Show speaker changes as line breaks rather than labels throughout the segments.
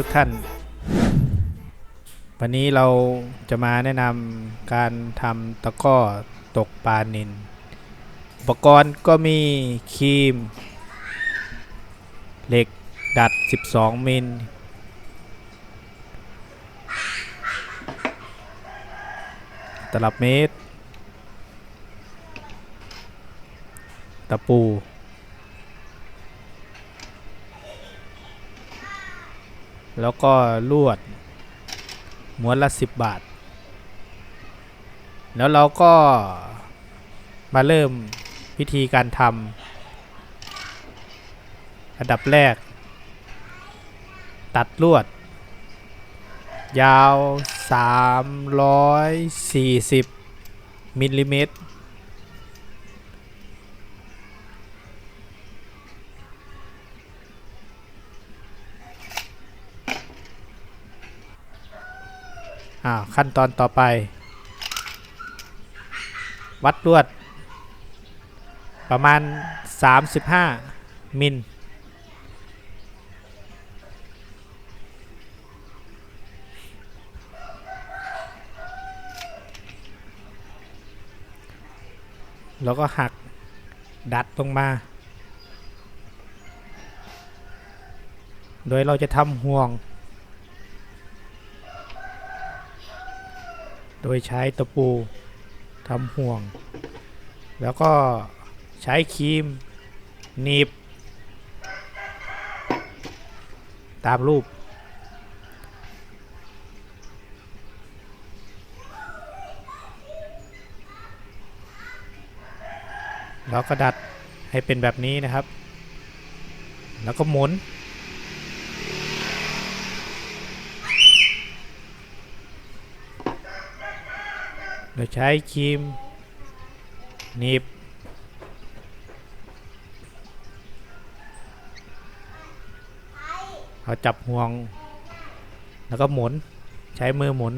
ทุกท่าน วันนี้เราจะมาแนะนำการทำตะก้อตกปลานินอุปกรณ์ก็มีครีม เหล็กดัด 12 มิล ตลับเมตร ตะปู แล้วก็ลวดม้วนละ 10 บาท แล้วเราก็มาเริ่มวิธีการทำอันดับแรก ตัดลวด ยาว 340มิลลิเมตร อ่าขั้นตอนต่อไป วัดลวด ประมาณ 35 มิลแล้วก็หักดัดลงมา โดยเราจะทำห่วง โดยใช้ตะปูทำห่วง แล้วก็ใช้ครีมหนีบ ตามรูป แล้วก็ดัดให้เป็นแบบนี้นะครับ แล้วก็หมุน โดยใช้ครีมหนีบเอาจับห่วง แล้วก็หมุน ใช้มือหมุน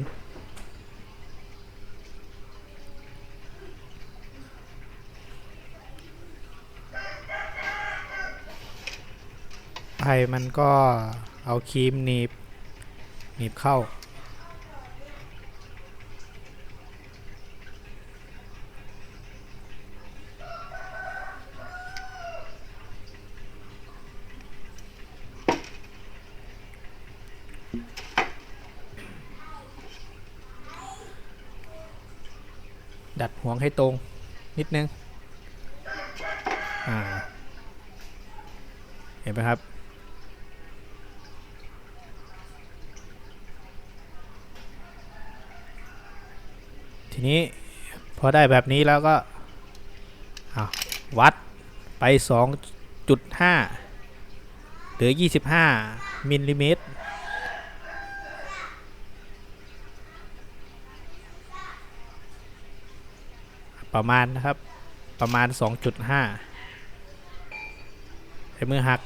ไผ่มันก็เอาครีมหนีบ หนีบเข้า ดัดห่วงให้ตรงนิดนึง อ่า เห็นไหมครับ ทีนี้พอได้แบบนี้แล้วก็วัดไป 2.5 หรือ 25มิลลิเมตร ประมาณนะครับ ประมาณ 2.5 ใช้มือหัก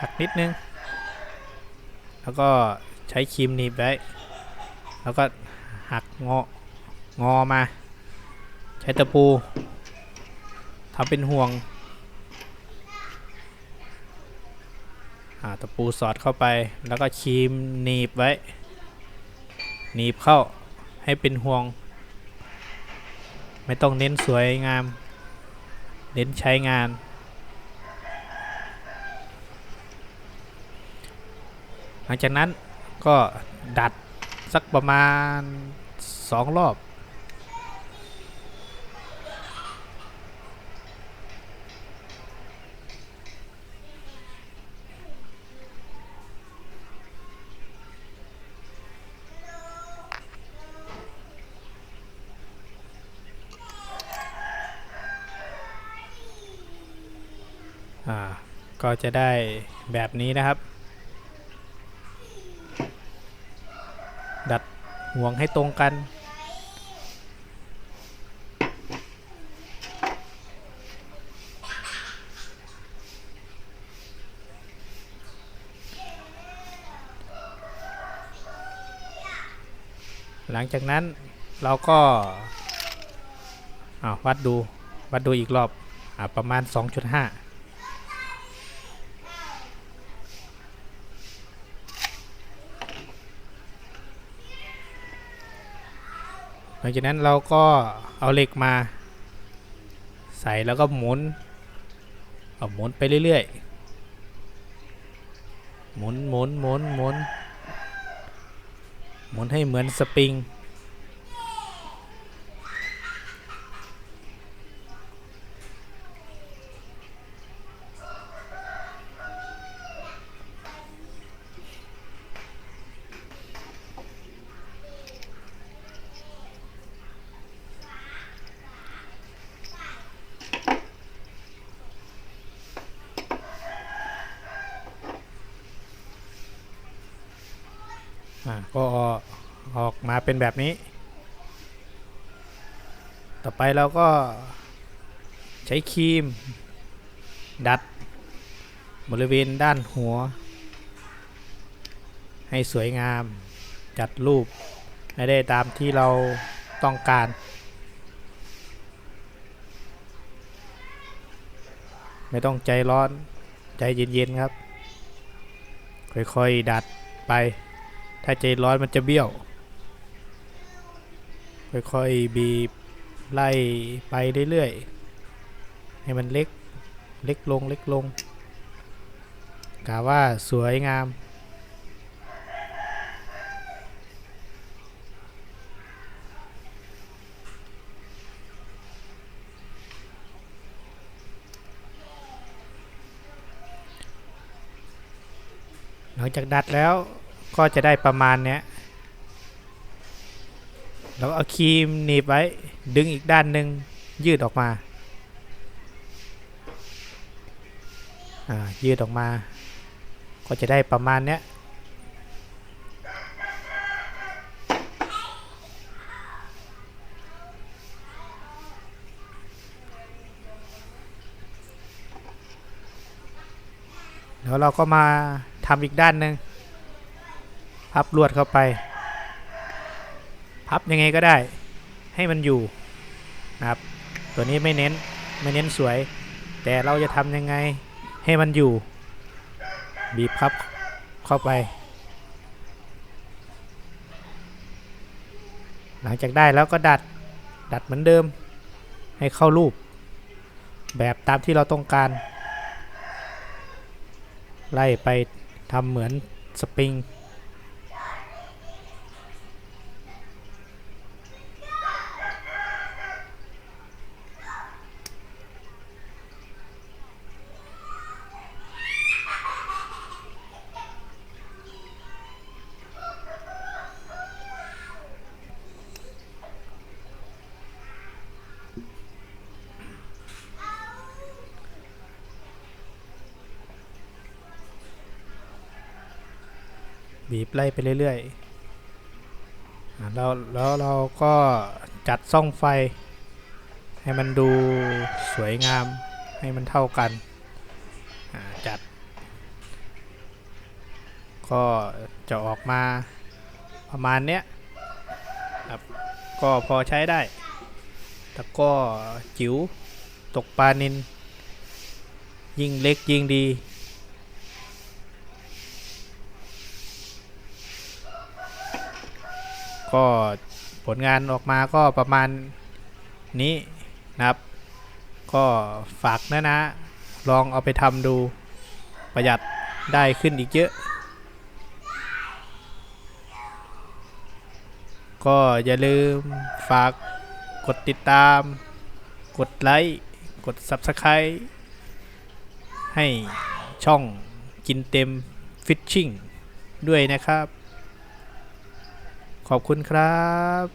หักนิดนึง แล้วก็ใช้ครีมหนีบไว้ แล้วก็หักงองอมา ใช้ตะปูทำเป็นห่วงตะปูสอดเข้าไปแล้วก็ครีมหนีบไว้ หนีบเข้าให้เป็นห่วง ไม่ต้องเน้นสวยงาม เน้นใช้งาน หลังจากนั้นก็ดัดสักประมาณสองรอบ อ่าก็จะได้แบบนี้นะครับ ดัดห่วงให้ตรงกัน หลังจากนั้นเราก็อาวัดดู วัดดูอีกรอบอประมาณ 2.5 ลังจากนั้นเราก็เอาเหล็กมา ใส่แล้วก็หมุนเอาหมุนไปเรื่อยๆ หมุนหมุนหมุนหมุนหมุนให้เหมือนสปริง ก็ออกมาเป็นแบบนี้ ต่อไปเราก็ใช้ครีม ดัดบริเวณด้านหัว ให้สวยงามจัดรูปให้ได้ตามที่เราต้องการไม่ต้องใจร้อนใจเย็นๆครับ ค่อยๆ ดัดไป ถ้าใจร้อนมันจะเบี้ยว ค่อยๆบีบไล่ไปเรื่อยๆ ให้มันเล็ก เล็กลง เล็กลงกะว่าสวยงาม หลังจากดัดแล้ว ก็จะได้ประมาณเนี้ยแล้วเอาครีมหนีบไว้ดึงอีกด้านหนึ่งยืดออกมาอ่ายืดออกมา ก็จะได้ประมาณเนี้ยแล้วเราก็มาทำอีกด้านหนึ่ง พับลวดเข้าไป พับยังไงก็ได้ ให้มันอยู่นะครับ ตัวนี้ไม่เน้นไม่เน้นสวย แต่เราจะทำยังไงให้มันอยู่ บีบพับเข้าไป หลังจากได้แล้วก็ดัดดัดเหมือนเดิม ให้เข้ารูป แบบตามที่เราต้องการ ไล่ไปทำเหมือนสปริง บีบไล่ไปเรื่อยๆแล้วแล้วเราก็จัดซ่องไฟ ให้มันดูสวยงามให้มันเท่ากันจัด ก็จะออกมาประมาณเนี้ยครับก็พอใช้ได้แต่ก็จิ๋วตกปลานิน ยิ่งเล็กยิ่งดี ก็ผลงานออกมาก็ประมาณนี้นะครับ ก็ฝากนะนะ ลองเอาไปทำดูประหยัดได้ขึ้นอีกเยอะ ก็อย่าลืมฝากกดติดตาม กดไลค์ กด Subscribe ให้ช่องกินเต็มฟิชชิ่งด้วยนะครับ ขอบคุณครับ